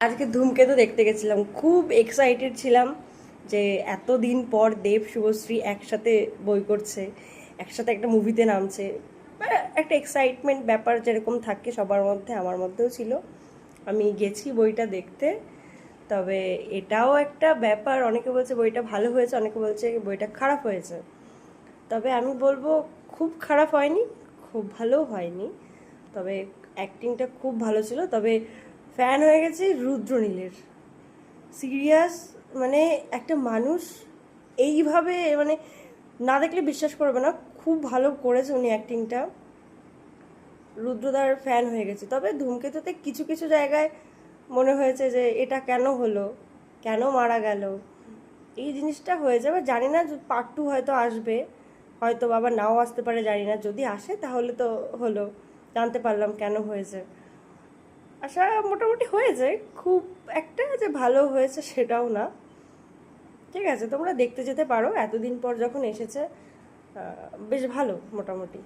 আজকে ধূমকেতু দেখতে গেছিলাম। খুব এক্সাইটেড ছিলাম যে এতদিন পর দেব, শুভশ্রী একসাথে বই করছে, একসাথে একটা মুভিতে নামছে। মানে একটা এক্সাইটমেন্ট ব্যাপার যেরকম থাকে সবার মধ্যে, আমার মধ্যেও ছিল। আমি গেছি বইটা দেখতে। তবে এটাও একটা ব্যাপার, অনেকে বলছে বইটা ভালো হয়েছে, অনেকে বলছে বইটা খারাপ হয়েছে। তবে আমি বলব খুব খারাপ হয়নি, খুব ভালো হয়নি। তবে অ্যাক্টিংটা খুব ভালো ছিল। তবে ফ্যান হয়ে গেছে রুদ্রনীলের সিরিয়াস মানে একটা মানুষ এইভাবে মানে না দেখলে বিশ্বাস করবে না, খুব ভালো করেছে উনি অ্যাক্টিংটা রুদ্রদার ফ্যান হয়ে গেছে। তবে ধূমকেতুতে কিছু কিছু জায়গায় মনে হয়েছে যে এটা কেন হলো, কেন মারা গেল, এই জিনিসটা হয়ে যাবে জানি না পার্ট টু হয়তো আসবে, হয়তো বাবা নাও আসতে পারে, জানি না। যদি আসে তাহলে তো হলো, জানতে পারলাম কেন হয়েছে। আশা মোটামুটি হয়ে যায়। খুব একটা যে ভালো হয়েছে সেটাও না। ঠিক আছে, তোমরা দেখতে যেতে পারো। এতদিন পর যখন এসেছে বেশ ভালো মোটামুটি।